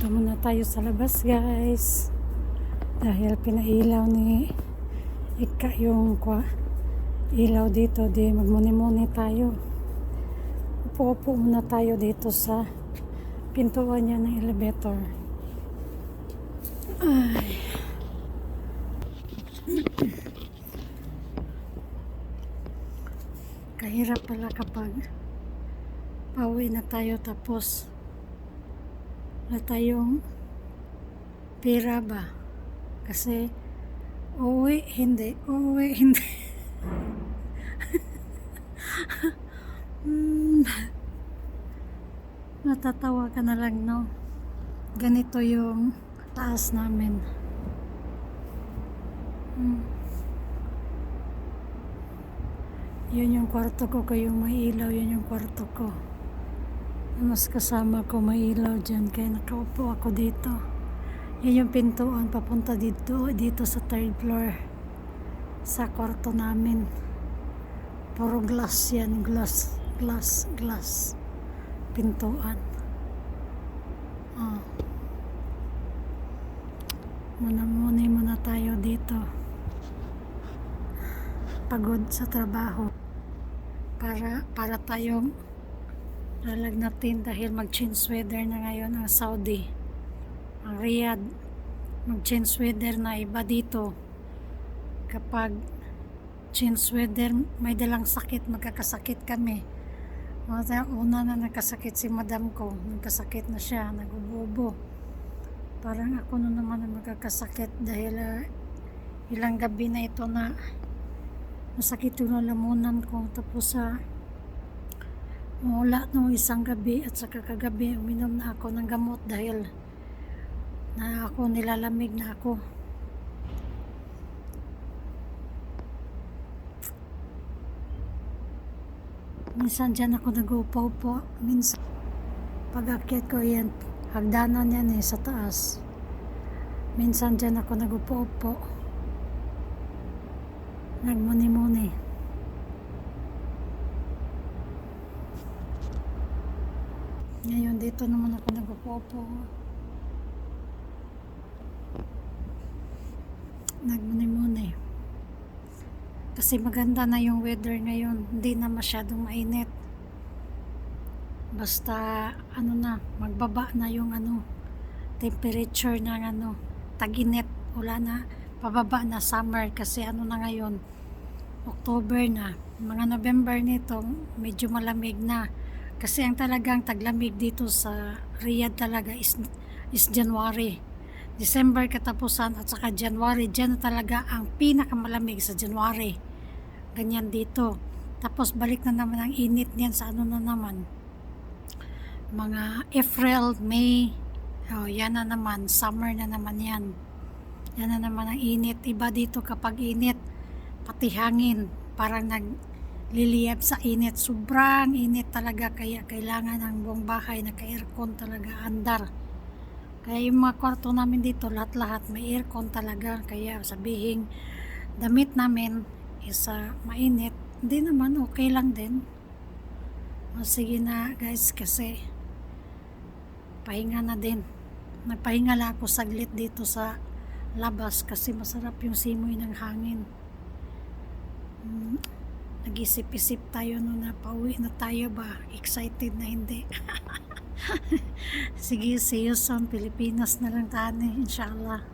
Dito muna tayo sa labas guys. Dahil pinailaw ni Ika yung kwa, ilaw dito. Di magmuni-muni tayo. Upo-upo muna tayo dito sa pintuan niya ng elevator. Ay. Kahirap pala kapag pauwi na tayo tapos wala tayong pera ba? Kasi uwi, hindi. Uwi, hindi. Hmm. Natatawa ka na lang, no? Ganito yung taas namin. Hmm. Yun yung kwarto ko, kayong may ilaw, yun yung kwarto ko. Mas kasama ko may ilaw dyan, kaya nakaupo ako dito. Yan yung pintuan, papunta dito, dito sa third floor. Sa kwarto namin. Puro glass yan, glass, glass, glass. Pintuan. Oh. Muna-muni muna tayo dito. Pagod sa trabaho. Para, para tayong lalagnatin dahil mag-change weather na ngayon ang Saudi. Ang Riyadh. Mag-change weather na iba dito. Kapag change weather, may dalang sakit, magkakasakit kami. Una na nagkasakit si madam ko. Nagkasakit na siya, nagububo. Parang ako na naman ang magkakasakit dahil ah, ilang gabi na ito na masakit yung lalamunan ko. Tapos sa wala nung isang gabi at saka kagabi uminom na ako ng gamot dahil na ako nilalamig na ako. Minsan dyan ako nag-upo-upo. Minsan, pag ko yan, hagdanan yan eh, sa taas. Minsan dyan ako nag-upo-upo. Nagmuni-muni. Ngayon, dito naman ako nag-upo-upo. Nagmuni-muni. Kasi maganda na yung weather ngayon. Hindi na masyadong mainit. Basta, ano na, magbaba na yung ano, temperature ng ano, taginit. Wala na, pababa na summer kasi ano na ngayon, October na. Mga November nito, medyo malamig na. Kasi ang talagang taglamig dito sa Riyadh talaga is, is January. December katapusan at saka January, dyan talaga ang pinakamalamig sa January. Ganyan dito. Tapos balik na naman ang init niyan sa ano na naman. Mga April, May, oh, yan na naman, summer na naman yan. Yan na naman ang init. Iba dito kapag init, pati hangin, parang nagliliyab sa init. Sobrang init talaga kaya kailangan ng buong bahay naka-aircon talaga, andar. Kaya yung mga kwarto namin dito, lahat-lahat may aircon talaga. Kaya sabihin, damit namin is ah, mainit. Hindi naman, okay lang din. O sige na guys, kasi pahinga na din. Nagpahinga lang ako saglit dito sa labas kasi masarap yung simoy ng hangin. Mm, Nag-isip-isip tayo no na pauwi na tayo ba? Excited na hindi. Sige, see you soon. Pilipinas na lang tani, inshallah.